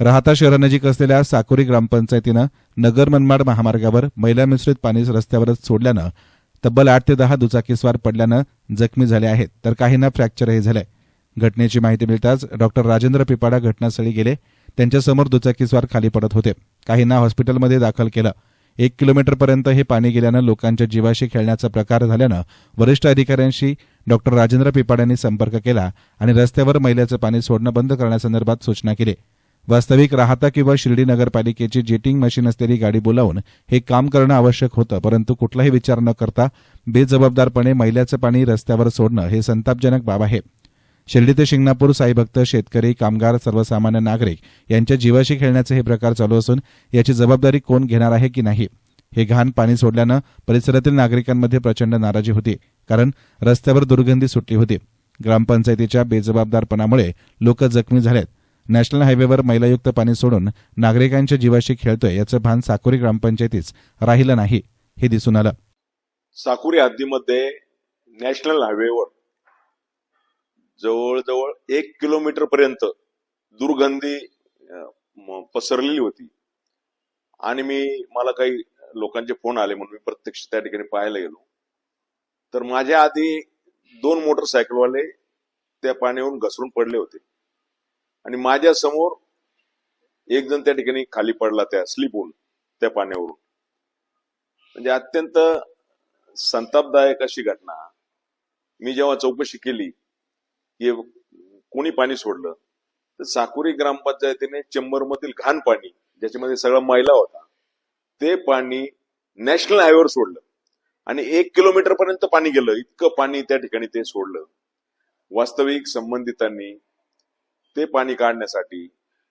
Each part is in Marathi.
राहता शहरानजीक असलेल्या साकोरी ग्रामपंचायतीनं नगर मनमाड महामार्गावर महिला मिश्रित पाणी रस्त्यावरच सोडल्यानं तब्बल आठ ते दहा दुचाकीस्वार पडल्यानं जखमी झाले आहेत तर काहींना फ्रॅक्चरही झालंय. घटनेची माहिती मिळताच डॉक्टर राजेंद्र पिपाडा घटनास्थळी गेले. त्यांच्यासमोर दुचाकीस्वार खाली पडत होते. काहींना हॉस्पिटलमध्ये दाखल केलं. एक किलोमीटरपर्यंत हे पाणी गेल्यानं लोकांच्या जीवाशी खेळण्याचा प्रकार झाल्यानं वरिष्ठ अधिकाऱ्यांशी डॉक्टर राजेंद्र पिपाड्यांनी संपर्क केला आणि रस्त्यावर मैल्याचं पाणी सोडणं बंद करण्यासंदर्भात सूचना केली. वास्तविक राहता किंवा शिर्डी नगरपालिकेची जेटिंग मशीन असलेली गाडी बोलावून हे काम करणं आवश्यक होतं परंतु कुठलाही विचार न करता बेजबाबदारपणे मैल्याचं पाणी रस्त्यावर सोडणं हे संतापजनक बाब आहे. शिर्डी ते शिंगणापूर साईभक्त शेतकरी कामगार सर्वसामान्य नागरिक यांच्या जीवाशी खेळण्याचे हे प्रकार चालू असून याची जबाबदारी कोण घेणार आहे की नाही? हे घाण पाणी सोडल्यानं परिसरातील नागरिकांमध्ये प्रचंड नाराजी होती कारण रस्त्यावर दुर्गंधी सुटली होती. ग्रामपंचायतीच्या बेजबाबदारपणामुळे लोक जखमी झालेत. नॅशनल हायवेवर मैलायुक्त पाणी सोडून नागरिकांच्या जीवाशी खेळतोय याचं भान साकोरी ग्रामपंचायतीच राहिलं नाही हे दिसून आलं. साकुरी हद्दीमध्ये नॅशनल हायवेवर जवळजवळ एक किलोमीटर पर्यंत दुर्गंधी पसरलेली होती. आणि मी मला काही लोकांचे फोन आले म्हणून मी प्रत्यक्ष त्या ठिकाणी पाहायला गेलो. तर माझ्या आधी दोन मोटरसायकलवाले त्या पाण्यावरून घसरून पडले होते. आणि माझ्यासमोर एक जण त्या ठिकाणी खाली पडला त्या स्लिप होऊन त्या पाण्यावरून. म्हणजे अत्यंत संतापदायक अशी घटना. मी जेव्हा चौकशी केली की कोणी पाणी सोडलं तर साकुरी ग्रामपंचायतीने चेंबर मधील घाण पाणी ज्याच्यामध्ये सगळा मैला होता ते पाणी नॅशनल हायवेवर सोडलं. आणि एक किलोमीटर पर्यंत पाणी गेलं इतकं पाणी त्या ठिकाणी ते सोडलं. वास्तविक संबंधितांनी ते पाणी काढण्यासाठी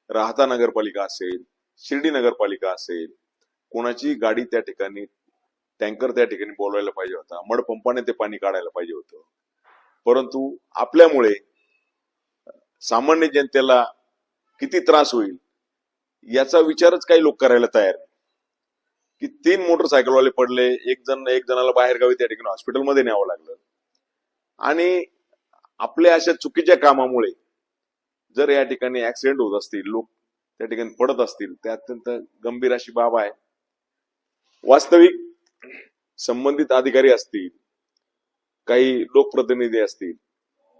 राहता नगरपालिका असेल शिर्डी नगरपालिका असेल कोणाची गाडी त्या ठिकाणी टँकर त्या ठिकाणी बोलवायला पाहिजे होता मडपंपाने ते पाणी काढायला पाहिजे होतं. परंतु आपल्यामुळे सामान्य जनतेला किती त्रास होईल याचा विचारच काही लोक करायला तयार की तीन मोटरसायकलवाले पडले एक जण एक जणाला बाहेर गावी त्या ठिकाणी हॉस्पिटलमध्ये न्यावं लागलं. आणि आपल्या अशा चुकीच्या कामामुळे जर या ठिकाणी ऍक्सिडेंट होत असतील लोक त्या ठिकाणी पडत असतील ते अत्यंत गंभीर अशी बाब आहे. वास्तविक संबंधित अधिकारी असतील काही लोकप्रतिनिधी असतील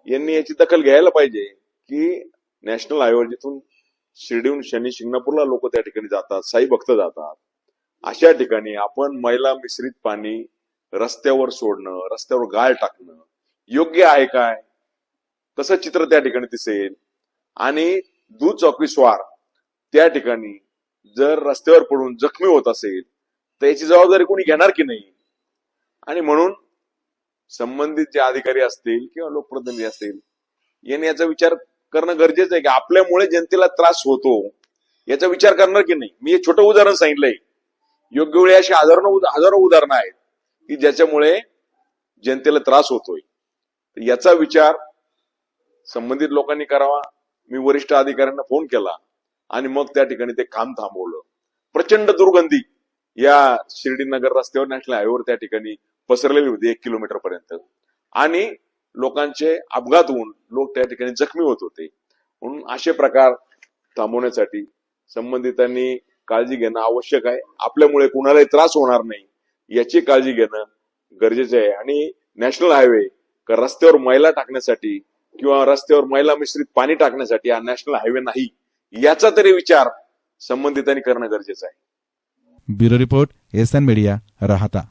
यांनी याची दखल घ्यायला पाहिजे की नॅशनल हायवे जिथून शिर्डीहून शनी शिंगणापूरला लोक त्या ठिकाणी जातात साई भक्त जातात. अशा ठिकाणी आपण मैला मिश्रित पाणी रस्त्यावर सोडणं रस्त्यावर गाळ टाकणं योग्य आहे काय? कसं चित्र त्या ठिकाणी दिसेल. आणि दुचाकी स्वार त्या ठिकाणी जर रस्त्यावर पडून जखमी होत असेल तर याची जबाबदारी कोणी घेणार की नाही? आणि म्हणून संबंधित जे अधिकारी असतील किंवा लोकप्रतिनिधी असतील यांनी याचा विचार करणं गरजेचं आहे की आपल्यामुळे जनतेला त्रास होतो. याचा विचार करणार की नाही? मी हे छोटं उदाहरण सांगितलंय. योग्य वेळी अशी हजारो हजारो उदाहरणं आहेत की ज्याच्यामुळे जनतेला त्रास होतोय. याचा विचार संबंधित लोकांनी करावा. मी वरिष्ठ अधिकाऱ्यांना फोन केला आणि मग त्या ठिकाणी ते काम थांबवलं. प्रचंड दुर्गंधी या शिर्डी नगर रस्त्यावर नॅशनल हायवेवर त्या ठिकाणी पसरलेली होती एक किलोमीटर पर्यंत. आणि लोकांचे अपघात होऊन लोक त्या ठिकाणी जखमी होत होते. म्हणून असे प्रकार थांबवण्यासाठी संबंधितांनी काळजी घेणं आवश्यक आहे. आपल्यामुळे कुणालाही त्रास होणार नाही याची काळजी घेणं गरजेचं आहे. आणि नॅशनल हायवे रस्त्यावर मैला टाकण्यासाठी किंवा रस्त्यावर मैला मिश्रित पाणी टाकण्यासाठी हा नॅशनल हायवे नाही याचा तरी विचार संबंधितांनी करणं गरजेचं आहे. Bureau report S N media राहता.